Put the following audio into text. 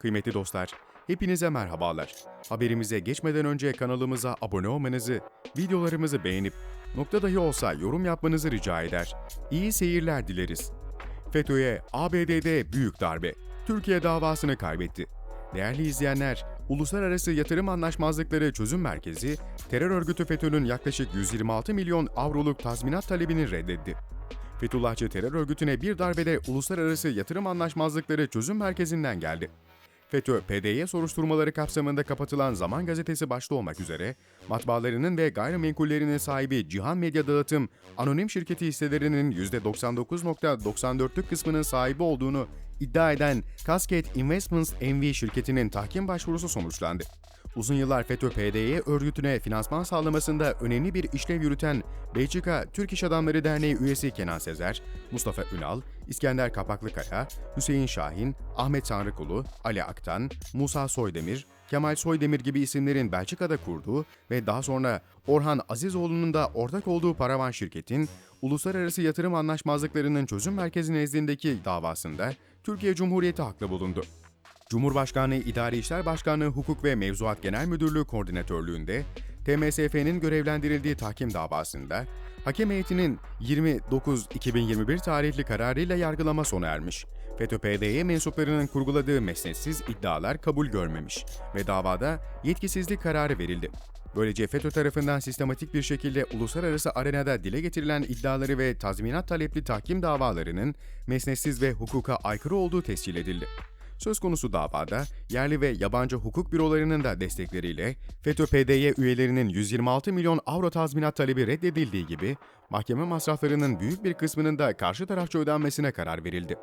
Kıymetli dostlar, hepinize merhabalar. Haberimize geçmeden önce kanalımıza abone olmanızı, videolarımızı beğenip nokta dahi olsa yorum yapmanızı rica eder. İyi seyirler dileriz. FETÖ'ye ABD'de büyük darbe. Türkiye davasını kaybetti. Değerli izleyenler, Uluslararası Yatırım Anlaşmazlıkları Çözüm Merkezi, terör örgütü FETÖ'nün yaklaşık 126 milyon avroluk tazminat talebini reddetti. Fethullahçı terör örgütüne bir darbede Uluslararası Yatırım Anlaşmazlıkları Çözüm Merkezi'nden geldi. FETÖ, PDY soruşturmaları kapsamında kapatılan Zaman Gazetesi başta olmak üzere, matbaalarının ve gayrimenkullerinin sahibi Cihan Medya Dağıtım, anonim şirketi hisselerinin %99.94'lük kısmının sahibi olduğunu iddia eden Cascade Investments NV şirketinin tahkim başvurusu sonuçlandı. Uzun yıllar FETÖ-PDY örgütüne finansman sağlamasında önemli bir işlev yürüten Belçika Türk İş Adamları Derneği üyesi Kenan Sezer, Mustafa Ünal, İskender Kapaklıkaya, Hüseyin Şahin, Ahmet Tanrıkulu, Ali Aktan, Musa Soydemir, Kemal Soydemir gibi isimlerin Belçika'da kurduğu ve daha sonra Orhan Azizoğlu'nun da ortak olduğu paravan şirketin Uluslararası Yatırım Anlaşmazlıklarının Çözüm Merkezi nezdindeki davasında Türkiye Cumhuriyeti haklı bulundu. Cumhurbaşkanlığı İdari İşler Başkanlığı Hukuk ve Mevzuat Genel Müdürlüğü Koordinatörlüğünde TMSF'nin görevlendirildiği tahkim davasında hakem heyetinin 29-2021 tarihli kararıyla yargılama sona ermiş. FETÖ-PDY mensuplarının kurguladığı mesnetsiz iddialar kabul görmemiş ve davada yetkisizlik kararı verildi. Böylece FETÖ tarafından sistematik bir şekilde uluslararası arenada dile getirilen iddiaları ve tazminat talepli tahkim davalarının mesnetsiz ve hukuka aykırı olduğu tescil edildi. Söz konusu davada yerli ve yabancı hukuk bürolarının da destekleriyle FETÖ-PDY üyelerinin 126 milyon avro tazminat talebi reddedildiği gibi mahkeme masraflarının büyük bir kısmının da karşı tarafça ödenmesine karar verildi.